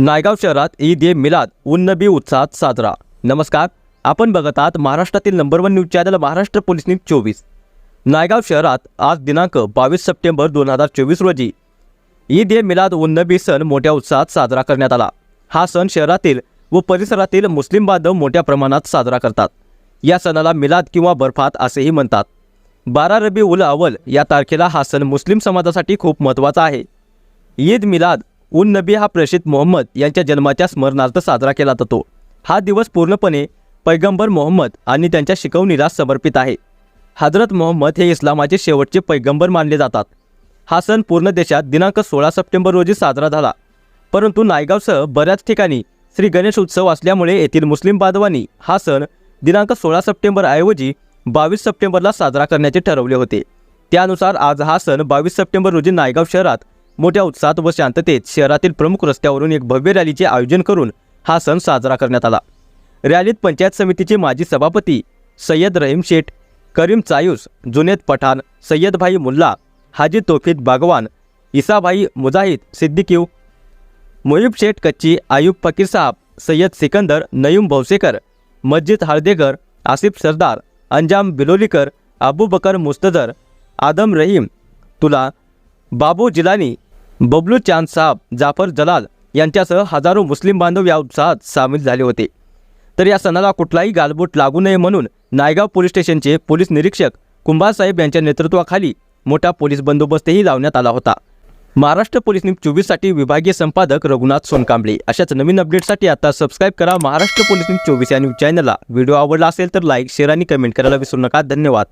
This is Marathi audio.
नायगाव शहरात ईद ए मिलाद उन्नबी उत्साहात साजरा. नमस्कार आपण बघत आहात महाराष्ट्रातील number one news channel Maharashtra police news चोवीस. नायगाव शहरात आज दिनांक बावीस सप्टेंबर दोन हजार चोवीस रोजी ईद ए मिलाद उन्नबी सण मोठ्या उत्साहात साजरा करण्यात आला. हा सण शहरातील व परिसरातील मुस्लिम बांधव मोठ्या प्रमाणात साजरा करतात. या सणाला मिलाद किंवा बर्फात असेही म्हणतात. बारा रबी उल अव्वल या तारखेला हा सण मुस्लिम समाजासाठी खूप महत्त्वाचा आहे. ईद मिलाद उन नबी हा प्रेषित मोहम्मद यांच्या जन्माच्या स्मरणार्थ साजरा केला जातो. हा दिवस पूर्णपणे पैगंबर मोहम्मद आणि त्यांच्या शिकवणीला समर्पित आहे. हजरत मोहम्मद हे इस्लामाचे शेवटचे पैगंबर मानले जातात. हा सण पूर्ण देशात दिनांक सोळा सप्टेंबर रोजी साजरा झाला. परंतु नायगावसह बऱ्याच ठिकाणी श्री गणेश उत्सव असल्यामुळे येथील मुस्लिम बांधवांनी हा सण दिनांक सोळा सप्टेंबरऐवजी बावीस सप्टेंबरला साजरा करण्याचे ठरवले होते. त्यानुसार आज हा सण बावीस सप्टेंबर रोजी नायगाव शहरात मोठ्या उत्साहात व शांततेत शहरातील प्रमुख रस्त्यावरून एक भव्य रॅलीचे आयोजन करून हा सण साजरा करण्यात आला. रॅलीत पंचायत समितीचे माजी सभापती सय्यद रहीम शेठ करीम चायूस जुनेद पठाण सय्यदभाई मुल्ला हाजी तोफीद बागवान इसाभाई मुजाहिद सिद्दीकीव मुईब शेठ कच्ची आयुब फकीर साहब सय्यद सिकंदर नयूम भौसेकर मस्जिद हळदेकर आसिफ सरदार अंजाम बिलोलीकर अबू बकर मुस्तदर आदम रहीम तुला बाबू जिलानी बबलू चांद साहब जाफर जलाल यांच्यासह हजारो मुस्लिम बांधव या उत्साहात सामील झाले होते. तर या सणाला कुठलाही गालबोट लागू नये म्हणून नायगाव पोलीस स्टेशनचे पोलीस निरीक्षक कुंभारसाहेब यांच्या नेतृत्वाखाली मोठा पोलीस बंदोबस्तही लावण्यात आला होता. महाराष्ट्र पोलीस न्यूज चोवीससाठी विभागीय संपादक रघुनाथ सोनकांबळे. अशाच नवीन अपडेटसाठी आता सबस्क्राईब करा महाराष्ट्र पोलीस न्यूज चोवीस या न्यूज चॅनलला. व्हिडिओ आवडला असेल तर लाईक शेअर आणि कमेंट करायला विसरू नका. धन्यवाद.